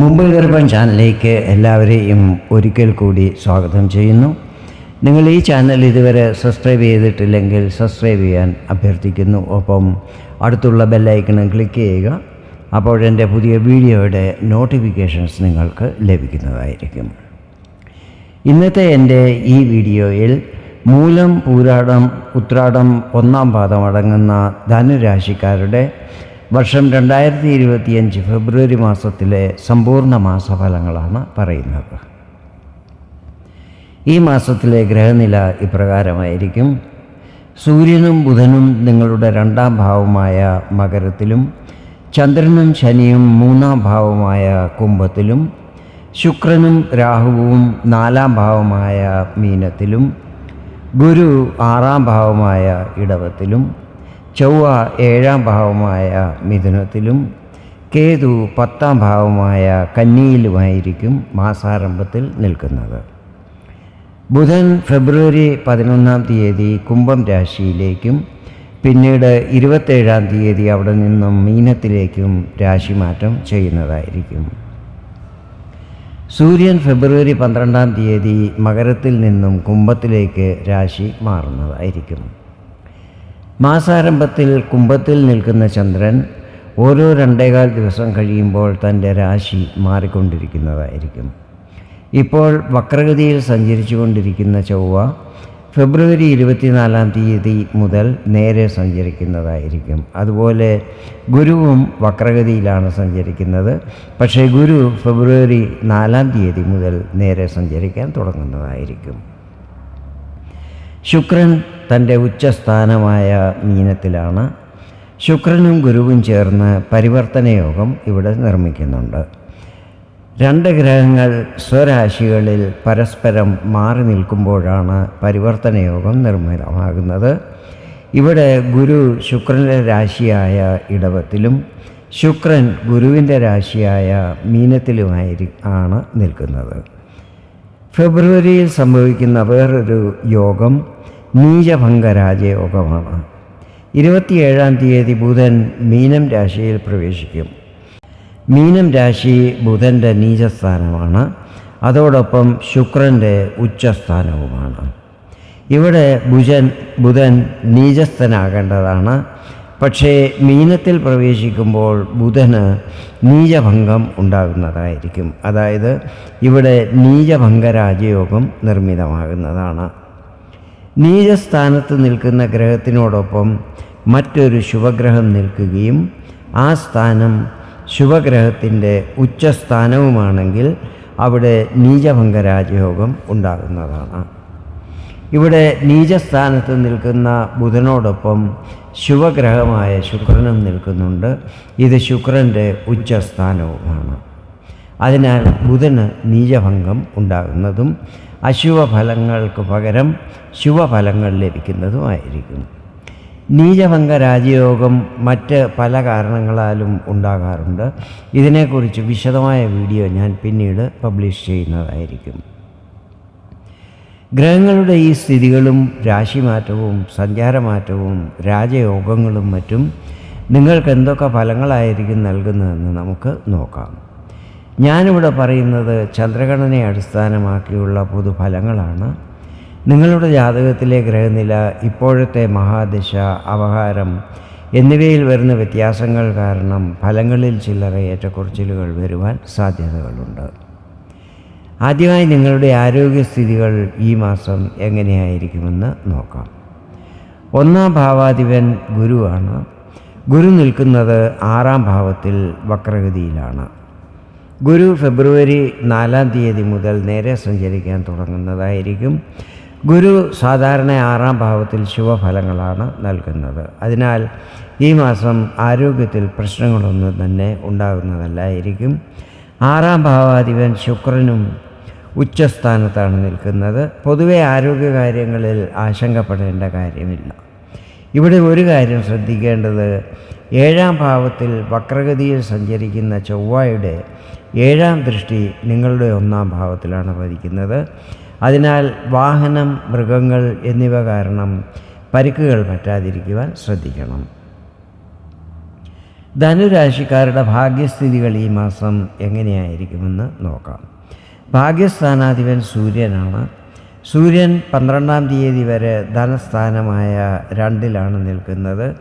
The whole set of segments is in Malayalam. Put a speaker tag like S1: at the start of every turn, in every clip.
S1: മുമ്പിൽ ഗർഭൻ ചാനലിലേക്ക് എല്ലാവരെയും ഒരിക്കൽ കൂടി സ്വാഗതം ചെയ്യുന്നു. നിങ്ങൾ ഈ ചാനൽ ഇതുവരെ സബ്സ്ക്രൈബ് ചെയ്തിട്ടില്ലെങ്കിൽ സബ്സ്ക്രൈബ് ചെയ്യാൻ അഭ്യർത്ഥിക്കുന്നു. ഒപ്പം അടുത്തുള്ള ബെല്ലൈക്കണം ക്ലിക്ക് ചെയ്യുക. അപ്പോഴെന്റെ പുതിയ വീഡിയോയുടെ നോട്ടിഫിക്കേഷൻസ് നിങ്ങൾക്ക് ലഭിക്കുന്നതായിരിക്കും. ഇന്നത്തെ എന്റെ ഈ വീഡിയോയിൽ മൂലം പൂരാടം ഉത്രാടം ഒന്നാം പാദം അടങ്ങുന്ന ധനുരാശിക്കാരുടെ വർഷം രണ്ടായിരത്തി ഇരുപത്തിയഞ്ച് ഫെബ്രുവരി മാസത്തിലെ സമ്പൂർണ മാസഫലങ്ങളാണ് പറയുന്നത്. ഈ മാസത്തിലെ ഗ്രഹനില ഇപ്രകാരമായിരിക്കും. സൂര്യനും ബുധനും നിങ്ങളുടെ രണ്ടാം ഭാവമായ മകരത്തിലും ചന്ദ്രനും ശനിയും മൂന്നാം ഭാവമായ കുംഭത്തിലും ശുക്രനും രാഹുവും നാലാം ഭാവമായ മീനത്തിലും ഗുരു ആറാം ഭാവമായ ഇടവത്തിലും ചൊവ്വ ഏഴാം ഭാവമായ മിഥുനത്തിലും കേതു പത്താം ഭാവമായ കന്നിയിലുമായിരിക്കും മാസാരംഭത്തിൽ നിൽക്കുന്നത്. ബുധൻ ഫെബ്രുവരി പതിനൊന്നാം തീയതി കുംഭം രാശിയിലേക്കും പിന്നീട് ഇരുപത്തേഴാം തീയതി അവിടെ നിന്നും മീനത്തിലേക്കും രാശിമാറ്റം ചെയ്യുന്നതായിരിക്കും. സൂര്യൻ ഫെബ്രുവരി പന്ത്രണ്ടാം തീയതി മകരത്തിൽ നിന്നും കുംഭത്തിലേക്ക് രാശി മാറുന്നതായിരിക്കും. മാസാരംഭത്തിൽ കുംഭത്തിൽ നിൽക്കുന്ന ചന്ദ്രൻ ഓരോ രണ്ടേകാൽ ദിവസം കഴിയുമ്പോൾ തന്റെ രാശി മാറിക്കൊണ്ടിരിക്കുന്നതായിരിക്കും. ഇപ്പോൾ വക്രഗതിയിൽ സഞ്ചരിച്ചു കൊണ്ടിരിക്കുന്ന ചൊവ്വ ഫെബ്രുവരി ഇരുപത്തിനാലാം തീയതി മുതൽ നേരെ സഞ്ചരിക്കുന്നതായിരിക്കും. അതുപോലെ ഗുരുവും വക്രഗതിയിലാണ് സഞ്ചരിക്കുന്നത്. പക്ഷേ ഗുരു ഫെബ്രുവരി നാലാം തീയതി മുതൽ നേരെ സഞ്ചരിക്കാൻ തുടങ്ങുന്നതായിരിക്കും. ശുക്രൻ തന്റെ ഉച്ചസ്ഥാനമായ മീനത്തിലാണ്. ശുക്രനും ഗുരുവും ചേർന്ന് പരിവർത്തനയോഗം ഇവിടെ നിർമ്മിക്കുന്നുണ്ട്. രണ്ട് ഗ്രഹങ്ങൾ സ്വരാശികളിൽ പരസ്പരം മാറി നിൽക്കുമ്പോഴാണ് പരിവർത്തനയോഗം നിർമ്മിതമാകുന്നത്. ഇവിടെ ഗുരു ശുക്രന്റെ രാശിയായ ഇടവത്തിലും ശുക്രൻ ഗുരുവിന്റെ രാശിയായ മീനത്തിലുമായി ആണ് നിൽക്കുന്നത്. ഫെബ്രുവരിയിൽ സംഭവിക്കുന്ന വേറൊരു യോഗം നീചഭംഗ രാജയോഗമാണ് ഇരുപത്തിയേഴാം തീയതി ബുധൻ മീനം രാശിയിൽ പ്രവേശിക്കും. മീനം രാശി ബുധന്റെ നീചസ്ഥാനമാണ്. അതോടൊപ്പം ശുക്രന്റെ ഉച്ചസ്ഥാനവുമാണ്. ഇവിടെ ബുധൻ ബുധൻ നീചസ്ഥനാകേണ്ടതാണ്. പക്ഷേ മീനത്തിൽ പ്രവേശിക്കുമ്പോൾ ബുധന് നീചഭംഗം ഉണ്ടാകുന്നതായിരിക്കും. അതായത് ഇവിടെ നീചഭംഗ രാജയോഗം നിർമ്മിതമാകുന്നതാണ്. നീചസ്ഥാനത്ത് നിൽക്കുന്ന ഗ്രഹത്തിനോടൊപ്പം മറ്റൊരു ശുഭഗ്രഹം നിൽക്കുകയും ആ സ്ഥാനം ശുഭഗ്രഹത്തിന്റെ ഉച്ചസ്ഥാനവുമാണെങ്കിൽ അവിടെ നീചഭംഗ രാജയോഗം ഉണ്ടാകുന്നതാണ്. ഇവിടെ നീചസ്ഥാനത്ത് നിൽക്കുന്ന ബുധനോടൊപ്പം ശുഭഗ്രഹമായ ശുക്രനും നിൽക്കുന്നുണ്ട്. ഇത് ശുക്രന്റെ ഉച്ചസ്ഥാനവുമാണ്. അതിനാൽ ബുധന് നീചഭംഗം ഉണ്ടാകുന്നതും അശുഭഫലങ്ങൾക്ക് പകരം ശുഭഫലങ്ങൾ ലഭിക്കുന്നതുമായിരിക്കും. നീചഭംഗ രാജയോഗം മറ്റ് പല കാരണങ്ങളാലും ഉണ്ടാകാറുണ്ട്. ഇതിനെക്കുറിച്ച് വിശദമായ വീഡിയോ ഞാൻ പിന്നീട് പബ്ലിഷ് ചെയ്യുന്നതായിരിക്കും. ഗ്രഹങ്ങളുടെ ഈ സ്ഥിതികളും രാശിമാറ്റവും സഞ്ചാരമാറ്റവും രാജയോഗങ്ങളും മറ്റും നിങ്ങൾക്ക് എന്തൊക്കെ ഫലങ്ങളായിരിക്കും നൽകുന്നതെന്ന് നമുക്ക് നോക്കാം. ഞാനിവിടെ പറയുന്നത് ചന്ദ്രഗണനയെ അടിസ്ഥാനമാക്കിയുള്ള പൊതുഫലങ്ങളാണ്. നിങ്ങളുടെ ജാതകത്തിലെ ഗ്രഹനില ഇപ്പോഴത്തെ മഹാദിശ അവഹാരം എന്നിവയിൽ വരുന്ന വ്യത്യാസങ്ങൾ കാരണം ഫലങ്ങളിൽ ചില്ലറ ഏറ്റക്കുറച്ചിലുകൾ വരുവാൻ സാധ്യതകളുണ്ട്. ആദ്യമായി നിങ്ങളുടെ ആരോഗ്യസ്ഥിതികൾ ഈ മാസം എങ്ങനെയായിരിക്കുമെന്ന് നോക്കാം. ഒന്നാം ഭാവാധിപൻ ഗുരുവാണ്. ഗുരു നിൽക്കുന്നത് ആറാം ഭാവത്തിൽ വക്രഗതിയിലാണ്. ഗുരു ഫെബ്രുവരി നാലാം തീയതി മുതൽ നേരെ സഞ്ചരിക്കാൻ തുടങ്ങുന്നതായിരിക്കും. ഗുരു സാധാരണ ആറാം ഭാവത്തിൽ ശുഭഫലങ്ങളാണ് നൽകുന്നത്. അതിനാൽ ഈ മാസം ആരോഗ്യത്തിൽ പ്രശ്നങ്ങളൊന്നും തന്നെ ഉണ്ടാകുന്നതല്ലായിരിക്കും. ആറാം ഭാവാധിപൻ ശുക്രനും ഉച്ചസ്ഥാനത്താണ് നിൽക്കുന്നത്. പൊതുവെ ആരോഗ്യകാര്യങ്ങളിൽ ആശങ്കപ്പെടേണ്ട കാര്യമില്ല. ഇവിടെ ഒരു കാര്യം ശ്രദ്ധിക്കേണ്ടത്. ഏഴാം ഭാവത്തിൽ വക്രഗതിയിൽ സഞ്ചരിക്കുന്ന ചൊവ്വയുടെ ഏഴാം ദൃഷ്ടി നിങ്ങളുടെ ഒന്നാം ഭാവത്തിലാണ് പതിക്കുന്നത് അതിനാൽ വാഹനം മൃഗങ്ങൾ എന്നിവ കാരണം പരിക്കുകൾ പറ്റാതിരിക്കുവാൻ ശ്രദ്ധിക്കണം. ധനുരാശിക്കാരുടെ ഭാഗ്യസ്ഥിതികൾ ഈ മാസം എങ്ങനെയായിരിക്കുമെന്ന് നോക്കാം. ഭാഗ്യസ്ഥാനാധിപൻ സൂര്യനാണ്. സൂര്യൻ പന്ത്രണ്ടാം തീയതി വരെ ധനസ്ഥാനമായ രണ്ടിലാണ് നിൽക്കുന്നത്.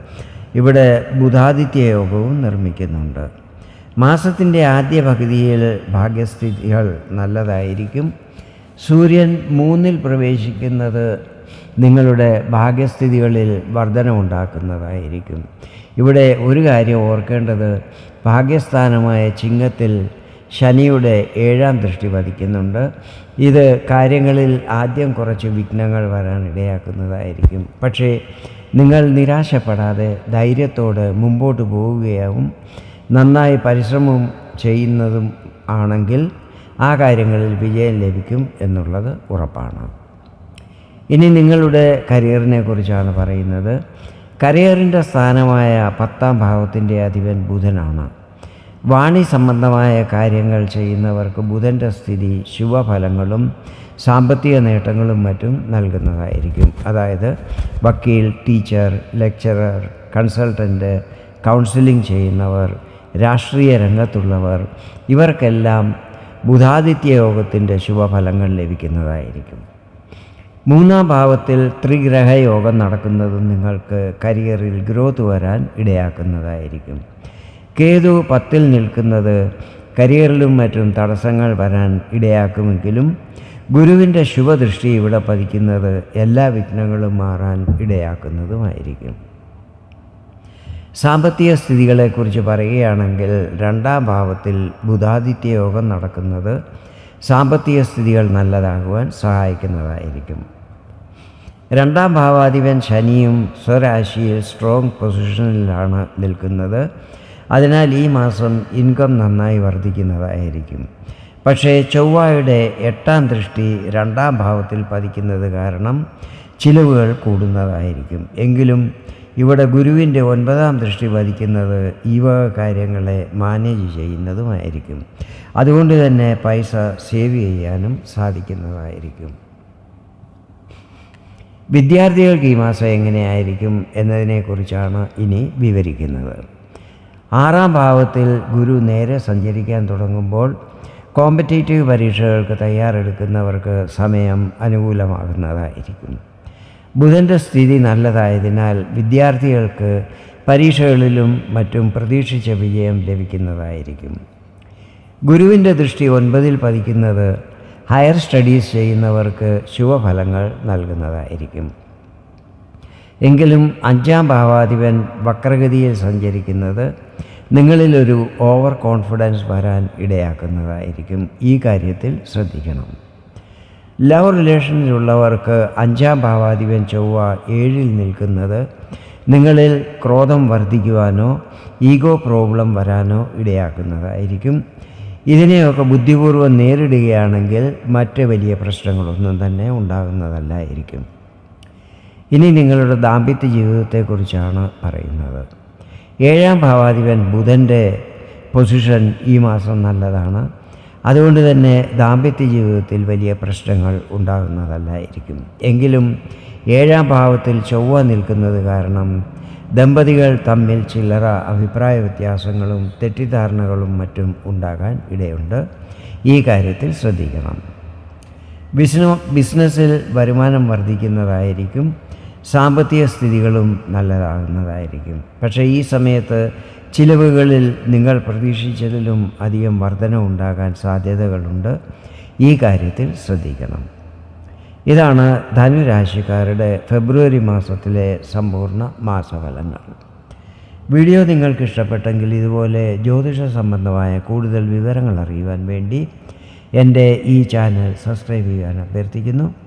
S1: ഇവിടെ ബുധാദിത്യ യോഗവും നിർമ്മിക്കുന്നുണ്ട്. മാസത്തിന്റെ ആദ്യ പകുതിയിൽ ഭാഗ്യസ്ഥിതികൾ നല്ലതായിരിക്കും. സൂര്യൻ മൂന്നിൽ പ്രവേശിക്കുന്നത് നിങ്ങളുടെ ഭാഗ്യസ്ഥിതികളിൽ വർധനമുണ്ടാക്കുന്നതായിരിക്കും ഇവിടെ ഒരു കാര്യം ഓർക്കേണ്ടത് ഭാഗ്യസ്ഥാനമായ ചിങ്ങത്തിൽ ശനിയുടെ ഏഴാം ദൃഷ്ടി പതിക്കുന്നുണ്ട് ഇത് കാര്യങ്ങളിൽ ആദ്യം കുറച്ച് വിഘ്നങ്ങൾ വരാൻ ഇടയാക്കുന്നതായിരിക്കും. പക്ഷേ നിങ്ങൾ നിരാശപ്പെടാതെ ധൈര്യത്തോടെ മുമ്പോട്ട് പോവുകയാവും. നന്നായി പരിശ്രമം ചെയ്യുന്നതും ആണെങ്കിൽ ആ കാര്യങ്ങളിൽ വിജയം ലഭിക്കും എന്നുള്ളത് ഉറപ്പാണ്. ഇനി നിങ്ങളുടെ കരിയറിനെ കുറിച്ചാണ് പറയുന്നത്. കരിയറിന്റെ സ്ഥാനമായ പത്താം ഭാവത്തിന്റെ അധിപൻ ബുധനാണ്. വാണി സംബന്ധമായ കാര്യങ്ങൾ ചെയ്യുന്നവർക്ക് ബുധന്റെ സ്ഥിതി ശുഭഫലങ്ങളും സാമ്പത്തിക നേട്ടങ്ങളും മറ്റും നൽകുന്നതായിരിക്കും. അതായത് വക്കീൽ ടീച്ചർ ലെക്ചറർ കൺസൾട്ടന്റ് കൗൺസിലിംഗ് ചെയ്യുന്നവർ രാഷ്ട്രീയ രംഗത്തുള്ളവർ ഇവർക്കെല്ലാം ബുധാദിത്യ യോഗത്തിന്റെ ശുഭഫലങ്ങൾ ലഭിക്കുന്നതായിരിക്കും. മൂന്നാം ഭാവത്തിൽ ത്രിഗ്രഹ യോഗം നടക്കുന്നതും നിങ്ങൾക്ക് കരിയറിൽ ഗ്രോത്ത് വരാൻ ഇടയാക്കുന്നതായിരിക്കും. കേതു പത്തിൽ നിൽക്കുന്നത് കരിയറിലും മറ്റും തടസ്സങ്ങൾ വരാൻ ഇടയാക്കുമെങ്കിലും ഗുരുവിന്റെ ശുഭദൃഷ്ടി ഇവിടെ പതിക്കുന്നത് എല്ലാ വിഘ്നങ്ങളും മാറാൻ ഇടയാക്കുന്നതുമായിരിക്കും. സാമ്പത്തിക സ്ഥിതികളെക്കുറിച്ച് പറയുകയാണെങ്കിൽ രണ്ടാം ഭാവത്തിൽ ബുധാദിത്യ യോഗം നടക്കുന്നത് സാമ്പത്തിക സ്ഥിതികൾ നല്ലതാകുവാൻ സഹായിക്കുന്നതായിരിക്കും. രണ്ടാം ഭാവാധിപൻ ശനിയും സ്വരാശിയിൽ സ്ട്രോങ് പൊസിഷനിലാണ് നിൽക്കുന്നത്. അതിനാൽ ഈ മാസം ഇൻകം നന്നായി വർദ്ധിക്കുന്നതായിരിക്കും. പക്ഷേ ചൊവ്വയുടെ എട്ടാം ദൃഷ്ടി രണ്ടാം ഭാവത്തിൽ പതിക്കുന്നത് കാരണം ചിലവുകൾ കൂടുന്നതായിരിക്കും. എങ്കിലും ഇവിടെ ഗുരുവിന്റെ ഒൻപതാം ദൃഷ്ടി പതിക്കുന്നത് ഈ വക കാര്യങ്ങളെ മാനേജ് ചെയ്യുന്നതുമായിരിക്കും. അതുകൊണ്ട് തന്നെ പൈസ സേവ് ചെയ്യാനും സാധിക്കുന്നതായിരിക്കും. വിദ്യാർത്ഥികൾക്ക് ഈ മാസം എങ്ങനെയായിരിക്കും എന്നതിനെക്കുറിച്ചാണ് ഇനി വിവരിക്കുന്നത്. ആറാം ഭാവത്തിൽ ഗുരു നേരെ സഞ്ചരിക്കാൻ തുടങ്ങുമ്പോൾ കോമ്പറ്റേറ്റീവ് പരീക്ഷകൾക്ക് തയ്യാറെടുക്കുന്നവർക്ക് സമയം അനുകൂലമാകുന്നതായിരിക്കും ബുധന്റെ സ്ഥിതി നല്ലതായതിനാൽ വിദ്യാർത്ഥികൾക്ക് പരീക്ഷകളിലും മറ്റും പ്രതീക്ഷിച്ച വിജയം ലഭിക്കുന്നതായിരിക്കും. ഗുരുവിന്റെ ദൃഷ്ടി ഒൻപതിൽ പതിക്കുന്നത് ഹയർ സ്റ്റഡീസ് ചെയ്യുന്നവർക്ക് ശുഭഫലങ്ങൾ നൽകുന്നതായിരിക്കും. എങ്കിലും അഞ്ചാം ഭാവാധിപൻ വക്രഗതിയിൽ സഞ്ചരിക്കുന്നത് നിങ്ങളിലൊരു ഓവർ കോൺഫിഡൻസ് വരാൻ ഇടയാക്കുന്നതായിരിക്കും. ഈ കാര്യത്തിൽ ശ്രദ്ധിക്കണം. ലവ് റിലേഷനിലുള്ളവർക്ക് അഞ്ചാം ഭാവാധിപൻ ചൊവ്വ ഏഴിൽ നിൽക്കുന്നത് നിങ്ങളിൽ ക്രോധം വർദ്ധിക്കുവാനോ ഈഗോ പ്രോബ്ലം വരാനോ ഇടയാക്കുന്നതായിരിക്കും. ഇതിനെയൊക്കെ ബുദ്ധിപൂർവം നേരിടുകയാണെങ്കിൽ മറ്റ് വലിയ പ്രശ്നങ്ങളൊന്നും തന്നെ ഉണ്ടാകുന്നതല്ലായിരിക്കും. ഇനി നിങ്ങളുടെ ദാമ്പത്യ ജീവിതത്തെക്കുറിച്ചാണ് പറയുന്നത്. ഏഴാം ഭാവാധിപൻ ബുധന്റെ പൊസിഷൻ ഈ മാസം നല്ലതാണ്. അതുകൊണ്ട് തന്നെ ദാമ്പത്യ ജീവിതത്തിൽ വലിയ പ്രശ്നങ്ങൾ ഉണ്ടാകുന്നതല്ലായിരിക്കും. എങ്കിലും ഏഴാം ഭാവത്തിൽ ചൊവ്വ നിൽക്കുന്നത് കാരണം ദമ്പതികൾ തമ്മിൽ ചില്ലറ അഭിപ്രായ വ്യത്യാസങ്ങളും തെറ്റിദ്ധാരണകളും മറ്റും ഉണ്ടാകാൻ ഇടയുണ്ട്. ഈ കാര്യത്തിൽ ശ്രദ്ധിക്കണം. ബിസിനസ് ബിസിനസ്സിൽ വരുമാനം വർദ്ധിക്കുന്നതായിരിക്കും. സാമ്പത്തിക സ്ഥിതികളും നല്ലതാകുന്നതായിരിക്കും. പക്ഷേ ഈ സമയത്ത് ചിലവുകളിൽ നിങ്ങൾ പ്രതീക്ഷിച്ചതിലും അധികം വർധന ഉണ്ടാകാൻ സാധ്യതകളുണ്ട്. ഈ കാര്യത്തിൽ ശ്രദ്ധിക്കണം. ഇതാണ് ധനുരാശിക്കാരുടെ ഫെബ്രുവരി മാസത്തിലെ സമ്പൂർണ മാസഫലങ്ങൾ. വീഡിയോ നിങ്ങൾക്ക് ഇഷ്ടപ്പെട്ടെങ്കിൽ ഇതുപോലെ ജ്യോതിഷ സംബന്ധമായ കൂടുതൽ വിവരങ്ങൾ അറിയുവാൻ വേണ്ടി എന്റെ ഈ ചാനൽ സബ്സ്ക്രൈബ് ചെയ്യാൻ അഭ്യർത്ഥിക്കുന്നു.